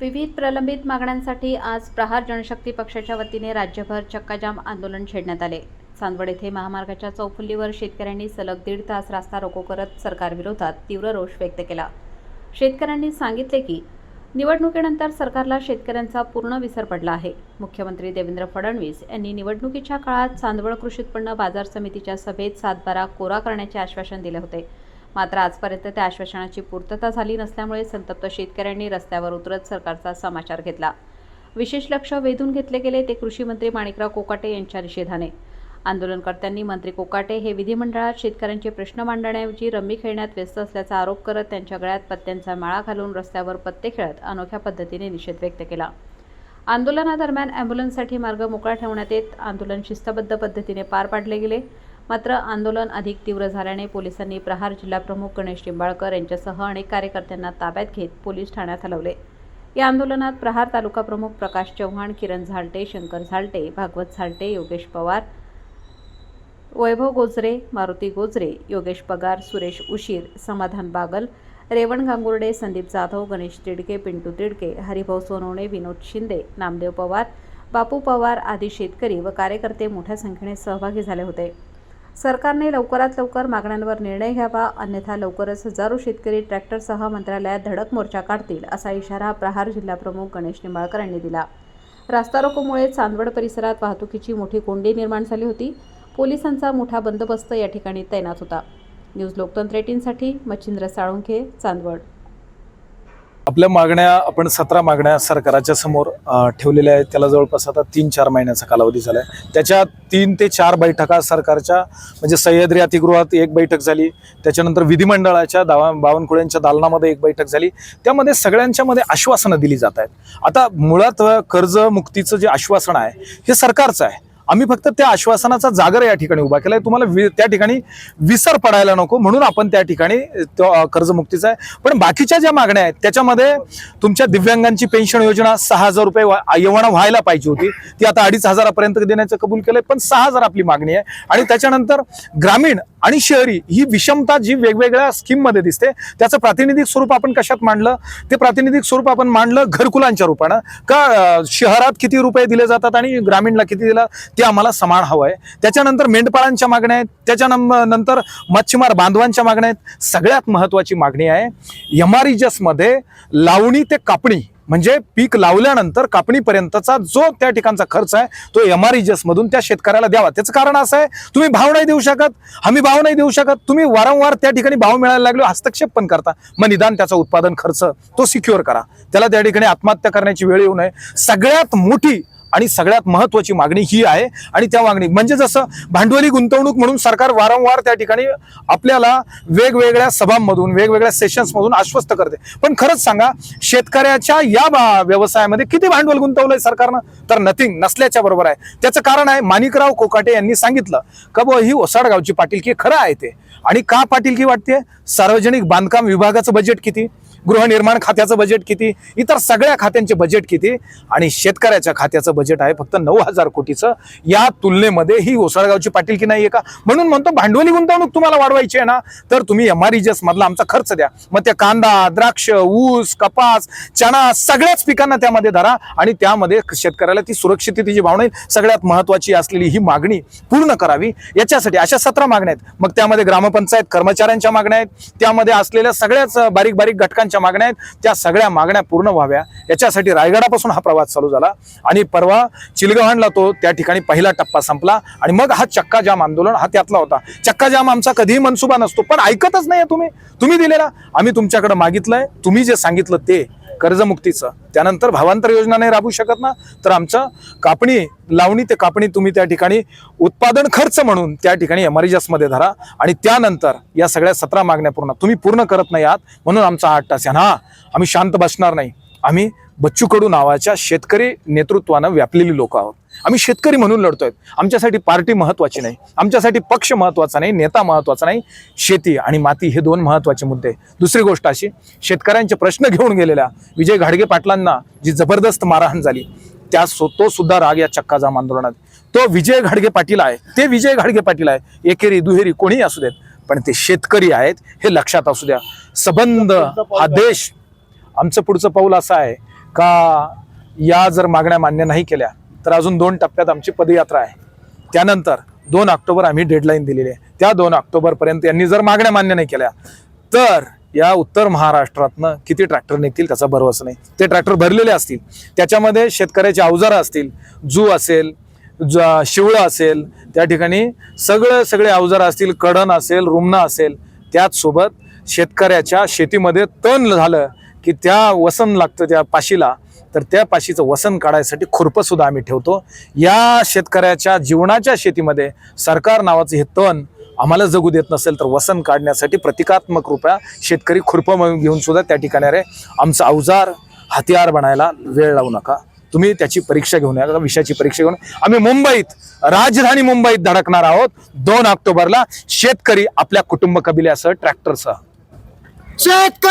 विविध प्रलंबित मागण्यांसाठी आज प्रहार जनशक्ती पक्षाच्या वतीने राज्यभर चक्काजाम आंदोलन छेडण्यात आले. चांदवड येथे महामार्गाच्या चौफुल्लीवर शेतकऱ्यांनी सलग दीड तास रास्ता रोको करत सरकारविरोधात तीव्र रोष व्यक्त केला. शेतकऱ्यांनी सांगितले की निवडणुकीनंतर सरकारला शेतकऱ्यांचा पूर्ण विसर पडला आहे. मुख्यमंत्री देवेंद्र फडणवीस यांनी निवडणुकीच्या काळात चांदवड कृषी उत्पन्न बाजार समितीच्या सभेत सातबारा कोरा करण्याचे आश्वासन दिले होते. मात्र आजपर्यंत त्या आश्वासनाची पूर्तता झाली नसल्यामुळे संतप्त शेतकऱ्यांनी रस्त्यावर उतरत सरकारचा समाचार घेतला. विशेष लक्ष वेधून घेतले गेले ते कृषी मंत्री माणिकराव कोकाटे यांच्या निषेधाने. आंदोलनकर्त्यांनी मंत्री कोकाटे हे विधिमंडळात शेतकऱ्यांचे प्रश्न मांडण्याऐवजी रम्मी खेळण्यात व्यस्त असल्याचा आरोप करत त्यांच्या गळ्यात पत्त्यांचा माळा घालून रस्त्यावर पत्ते खेळत अनोख्या पद्धतीने निषेध व्यक्त केला. आंदोलनादरम्यान ॲम्ब्युलन्ससाठी मार्ग मोकळा ठेवण्यात येत आंदोलन शिस्तबद्ध पद्धतीने पार पाडले गेले. मात्र आंदोलन अधिक तीव्र झाल्याने पोलिसांनी प्रहार जिल्हाप्रमुख गणेश निंबाळकर यांच्यासह अनेक कार्यकर्त्यांना ताब्यात घेत पोलीस ठाण्यात हलवले. या आंदोलनात प्रहार तालुका प्रमुख प्रकाश चव्हाण किरण झालटे शंकर झालटे भागवत झालटे योगेश पवार वैभव गोजरे मारुती गोजरे योगेश पगार सुरेश उशीर समाधान बागल रेवण गांगुर्डे संदीप जाधव गणेश तिडके पिंटू तिडके हरिभाऊ सोनवणे विनोद शिंदे नामदेव पवार बापू पवार आदी शेतकरी व कार्यकर्ते मोठ्या संख्येने सहभागी झाले होते. सरकारने लवकरात लवकर मागण्यांवर निर्णय घ्यावा अन्यथा लवकरच हजारो शेतकरी ट्रॅक्टरसह मंत्रालयात धडक मोर्चा काढतील असा इशारा प्रहार जिल्हाप्रमुख गणेश निंबाळकर यांनी दिला. रास्ता रोकोमुळे चांदवड परिसरात वाहतुकीची मोठी कोंडी निर्माण झाली होती. पोलिसांचा मोठा बंदोबस्त या ठिकाणी तैनात होता. न्यूज लोकतंत्र एटीनसाठी मच्छिंद्र साळुंखे चांदवड. आपल्या मागण्या आपण सतरा मागण्या सरकाराच्या समोर ठेवलेल्या आहेत. त्याला जवळपास आता तीन चार महिन्याचा कालावधी झाला आहे त्याच्या तीन ते चार बैठका सरकारच्या म्हणजे सह्याद्री अतिगृहात एक बैठक झाली. त्याच्यानंतर विधिमंडळाच्या दावा बावनकुळ्यांच्या दालनामध्ये एक बैठक झाली. त्यामध्ये सगळ्यांच्यामध्ये आश्वासनं दिली जात आहेत. आता मुळात कर्जमुक्तीचं जे आश्वासन आहे हे सरकारचं आहे. आम्ही फक्त त्या आश्वासनाचा जागर या ठिकाणी उभा केलाय. तुम्हाला वि- त्या ठिकाणी विसर पडायला नको म्हणून आपण त्या ठिकाणी तो कर्जमुक्तीचा आहे. पण बाकीच्या ज्या मागण्या आहेत त्याच्यामध्ये तुमच्या दिव्यांगांची पेन्शन योजना सहा हजार रुपये वा- व्हायला पाहिजे होती. ती आता अडीच हजारापर्यंत देण्याचं कबूल केलंय पण सहा हजार आपली मागणी आहे. आणि त्याच्यानंतर ग्रामीण आणि शहरी ही विषमता जी वेगवेगळ्या स्कीममध्ये दिसते त्याचं प्रातिनिधिक स्वरूप आपण कशात मांडलं? ते प्रातिनिधिक स्वरूप आपण मांडलं घरकुलांच्या रूपानं. का शहरात किती रुपये दिले जातात आणि ग्रामीणला किती दिला? ते आम्हाला समान हवं आहे. त्याच्यानंतर मेंढपाळांच्या मागण्या आहेत. त्याच्यानंतर मच्छीमार बांधवांच्या मागण्या आहेत. सगळ्यात महत्वाची मागणी आहे मध्ये लावणी ते कापणी. म्हणजे पीक लावल्यानंतर कापणीपर्यंतचा जो त्या ठिकाणचा खर्च आहे तो एम आर मधून त्या शेतकऱ्याला द्यावा. त्याचं कारण असं आहे तुम्ही भाव नाही देऊ शकत. हमी भाव नाही देऊ शकत. तुम्ही वारंवार त्या ठिकाणी भाव मिळायला लागलो हस्तक्षेप पण करता. मग निदान त्याचा उत्पादन खर्च तो सिक्युअर करा. त्याला त्या ठिकाणी आत्महत्या करण्याची वेळ येऊ नये. सगळ्यात मोठी आणि सगळ्यात महत्वाची मागणी ही आहे. आणि त्या मागणी म्हणजे जसं भांडवली गुंतवणूक म्हणून सरकार वारंवार त्या ठिकाणी आपल्याला वेगवेगळ्या सभांमधून वेगवेगळ्या सेशन्समधून आश्वस्त करते. पण खरंच सांगा शेतकऱ्याच्या या बा- व्यवसायामध्ये किती भांडवल गुंतवलंय सरकारनं? तर नथिंग नसल्याच्या बरोबर आहे. त्याचं कारण आहे माणिकराव कोकाटे यांनी सांगितलं का ब ही ओसाडगावची पाटीलकी खरं आहे ते? आणि का पाटीलकी वाटते? सार्वजनिक बांधकाम विभागाचं बजेट किती? गृहनिर्माण खात्याचं बजेट किती? इतर सगळ्या खात्यांचे बजेट किती? आणि शेतकऱ्याच्या खात्याचं बजेट आहे फक्त नऊ हजार कोटीचं. या तुलनेमध्ये ही ओसाळगावची पाटीलकी नाही आहे का? म्हणून म्हणतो भांडवली गुंतवणूक तुम्हाला वाढवायची आहे ना तर तुम्ही एम आर मधला आमचा खर्च द्या. मग त्या कांदा द्राक्ष ऊस कपास चणा सगळ्याच पिकांना त्यामध्ये धरा आणि त्यामध्ये शेतकऱ्याला ती सुरक्षिततेची भावना येईल. सगळ्यात महत्वाची असलेली ही मागणी पूर्ण करावी. याच्यासाठी अशा सतरा मागण्या आहेत. मग त्यामध्ये ग्रामपंचायत कर्मचाऱ्यांच्या मागण्या आहेत. त्यामध्ये असलेल्या सगळ्याच बारीक बारीक घटकांच्या मागण्या आहेत. त्या सगळ्या मागण्या पूर्ण व्हाव्या. याच्यासाठी रायगडापासून हा प्रवास चालू झाला. आणि परवा चिलगव्हाणला तो त्या ठिकाणी पहिला टप्पा संपला आणि मग हा चक्का जाम आंदोलन हा त्यातला होता. चक्का जाम आमचा कधीही मनसुबा नसतो पण ऐकतच नाही तुम्ही. तुम्ही दिलेला. आम्ही तुमच्याकडे मागितलंय तुम्ही जे सांगितलं ते कर्जमुक्तीचं. त्यानंतर भावांतर योजना नाही राबू शकत ना? तर आमचं कापणी लावणी ते कापणी तुम्ही त्या ठिकाणी उत्पादन खर्च म्हणून त्या ठिकाणी मध्ये धरा आणि त्यानंतर या सगळ्या सतरा मागण्या पूर्ण. तुम्ही पूर्ण करत नाही आहात म्हणून आमचा आठ तास आहे. हा आम्ही शांत बसणार नाही. आम्ही बच्चू कडू नावाच्या शेतकरी नेतृत्वानं व्यापलेली लोक आहोत. आम्ही शेतकरी म्हणून लढतोय. आमच्यासाठी पार्टी महत्वाची नाही. आमच्यासाठी पक्ष महत्त्वाचा नाही नेता महत्त्वाचा नाही शेती आणि माती हे दोन महत्त्वाचे मुद्दे. दुसरी गोष्ट अशी शेतकऱ्यांचे प्रश्न घेऊन गेलेल्या विजय घाडगे पाटलांना जी जबरदस्त मारहाण झाली त्या तो सुद्धा राग या चक्काजाम आंदोलनात. तो विजय घाडगे पाटील आहे. ते विजय घाडगे पाटील आहे. एकेरी दुहेरी कोणीही असू देत पण ते शेतकरी आहेत हे लक्षात असू द्या. सबंध हा देश आमचं पुढचं पाऊल असं आहे का या जर मागण्या मान्य नाही केल्या तर अजून दोन टप्प्यात आमची पदयात्रा आहे. त्यानंतर दोन ऑक्टोबर आम्ही डेडलाईन दिलेली आहे. त्या दोन ऑक्टोबरपर्यंत यांनी जर मागण्या मान्य नाही केल्या तर या उत्तर महाराष्ट्रातनं किती ट्रॅक्टर निघतील त्याचा भरवसा नाही. ते ट्रॅक्टर भरलेले असतील. त्याच्यामध्ये शेतकऱ्याचे अवजारं असतील जू असेल ज शिवळं असेल त्या ठिकाणी सगळं सगळे अवजारं असतील कडण असेल रुमणं असेल त्याचसोबत शेतकऱ्याच्या शेतीमध्ये तण झालं की त्या वसन लागतं त्या पाशीला तर त्या पाशीचं वसन काढायसाठी खुरपं सुद्धा आम्ही ठेवतो. या शेतकऱ्याच्या जीवनाच्या शेतीमध्ये सरकार नावाचं हे तण आम्हाला जगू देत नसेल तर वसन काढण्यासाठी प्रतिकात्मक रुपया शेतकरी खुरपं घेऊन सुद्धा त्या ठिकाणी अरे आमचं अवजार हतियार बनायला वेळ लावू नका. तुम्ही त्याची परीक्षा घेऊन या विषयाची परीक्षा घेऊन. आम्ही मुंबईत राजधानी मुंबईत धडकणार आहोत दोन ऑक्टोबरला. शेतकरी आपल्या कुटुंब कबिल्यासह ट्रॅक्टरसह. शेतकरी